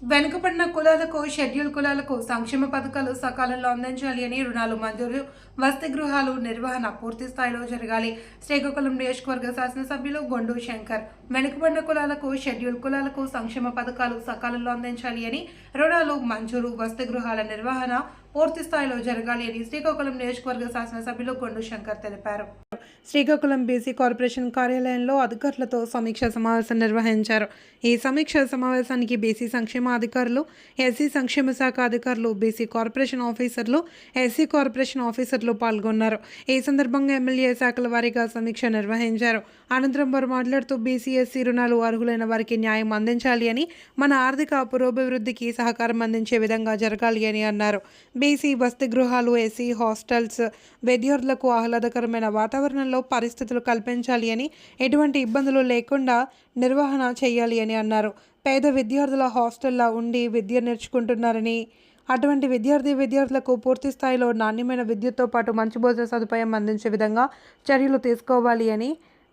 వెనుకబడిన కులాలకు షెడ్యూల్ కులాలకు సంక్షేమ పథకాలు సకాలంలో అందించాలి అని రుణాలు మంజూరు వసతి గృహాలు నిర్వహణ పూర్తి స్థాయిలో జరగాలి. శ్రీకాకుళం నియోజకవర్గ శాసనసభ్యులు గొండు శంకర్ వెనుకబడిన కులాలకు షెడ్యూల్ కులాలకు సంక్షేమ పథకాలు సకాలంలో అందించాలి అని రుణాలు మంజూరు వసతి గృహాల నిర్వహణ పూర్తి స్థాయిలో జరగాలి అని శ్రీకాకుళం నియోజకవర్గ శాసనసభ్యులు గొండు శంకర్ తెలిపారు. శ్రీకాకుళం బీసీ కార్పొరేషన్ కార్యాలయంలో అధికారులతో సమీక్ష సమావేశం నిర్వహించారు. ఈ సమీక్ష సమావేశానికి బీసీ సంక్షేమ అధికారులు ఎస్సీ సంక్షేమ శాఖ అధికారులు బీసీ కార్పొరేషన్ ఆఫీసర్లు ఎస్సీ కార్పొరేషన్ ఆఫీసర్లు పాల్గొన్నారు. ఈ సందర్భంగా ఎమ్మెల్యే శాఖల వారీగా సమీక్ష నిర్వహించారు. అనంతరం వారు మాట్లాడుతూ బీసీ ఎస్సీ రుణాలు అర్హులైన వారికి న్యాయం అందించాలి అని మన ఆర్థిక పురోభివృద్ధికి సహకారం అందించే విధంగా జరగాలి అని అన్నారు. బీసీ వసతి గృహాలు ఏసీ హాస్టల్స్ విద్యార్థులకు ఆహ్లాదకరమైన వాతావరణంలో పరిస్థితులు కల్పించాలి అని ఎటువంటి ఇబ్బందులు లేకుండా నిర్వహణ చేయాలి అని అన్నారు. పేద విద్యార్థుల హాస్టల్లో ఉండి విద్య నేర్చుకుంటున్నారని అటువంటి విద్యార్థి విద్యార్థులకు పూర్తి స్థాయిలో నాణ్యమైన విద్యతో పాటు మంచి భోజన సదుపాయం అందించే విధంగా చర్యలు తీసుకోవాలి అని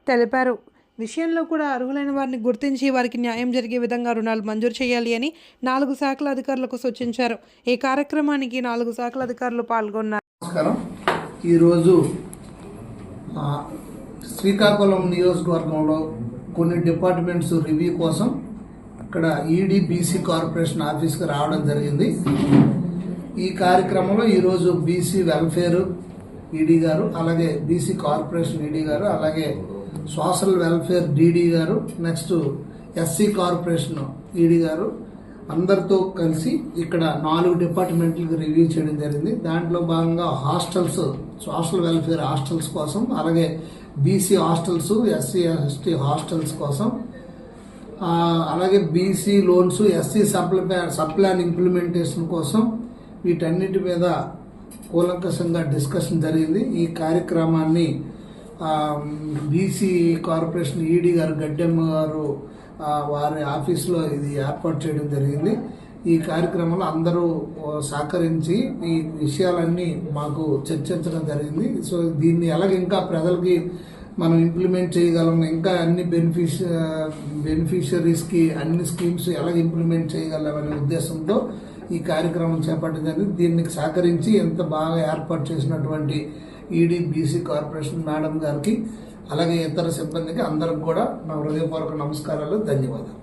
తెలిపారు. విషయంలో కూడా అర్హులైన వారిని గుర్తించి వారికి న్యాయం జరిగే విధంగా రుణాలు మంజూరు చేయాలి అని నాలుగు శాఖల అధికారులకు సూచించారు. ఈ కార్యక్రమానికి నాలుగు శాఖల అధికారులు పాల్గొన్నారు. నమస్కారం. ఈరోజు శ్రీకాకుళం నియోజకవర్గంలో కొన్ని డిపార్ట్మెంట్స్ రివ్యూ కోసం ఇక్కడ ఈడీ బీసీ కార్పొరేషన్ ఆఫీస్కి రావడం జరిగింది. ఈ కార్యక్రమంలో ఈరోజు బీసీ వెల్ఫేరు ఈడీ గారు అలాగే బీసీ కార్పొరేషన్ ఈడీ గారు అలాగే సోషల్ వెల్ఫేర్ డీడీ గారు నెక్స్ట్ ఎస్సీ కార్పొరేషన్ ఈడీ గారు అందరితో కలిసి ఇక్కడ నాలుగు డిపార్ట్మెంట్లకు రివ్యూ చేయడం జరిగింది. దాంట్లో భాగంగా హాస్టల్స్ సోషల్ వెల్ఫేర్ హాస్టల్స్ కోసం అలాగే BC hostels SC ST hostels కోసం అలాగే BC loans SC supply sub plan implementation కోసం వీటన్నిటి మీద కూలంకషంగా డిస్కషన్ జరిగింది. ఈ కార్యక్రమాన్ని బీసీ కార్పొరేషన్ ఈడీ గారు గడ్డెమ్మ గారు వారి ఆఫీస్లో ఇది ఏర్పాటు చేయడం జరిగింది. ఈ కార్యక్రమంలో అందరూ సహకరించి ఈ విషయాలన్నీ మాకు చర్చించడం జరిగింది. సో దీన్ని ఎలాగ ఇంకా ప్రజలకి మనం ఇంప్లిమెంట్ చేయగలం ఇంకా అన్ని బెనిఫిష బెనిఫిషరీస్కి అన్ని స్కీమ్స్ ఎలా ఇంప్లిమెంట్ చేయగలం అనే ఉద్దేశంతో ఈ కార్యక్రమం చేపట్టడం జరిగింది. దీనికి సహకరించి ఎంత బాగా ఏర్పాటు చేసినటువంటి ఈడీ బీసీ కార్పొరేషన్ మేడం గారికి అలాగే ఇతర సిబ్బందికి అందరికి కూడా నా హృదయపూర్వక నమస్కారాలు ధన్యవాదాలు.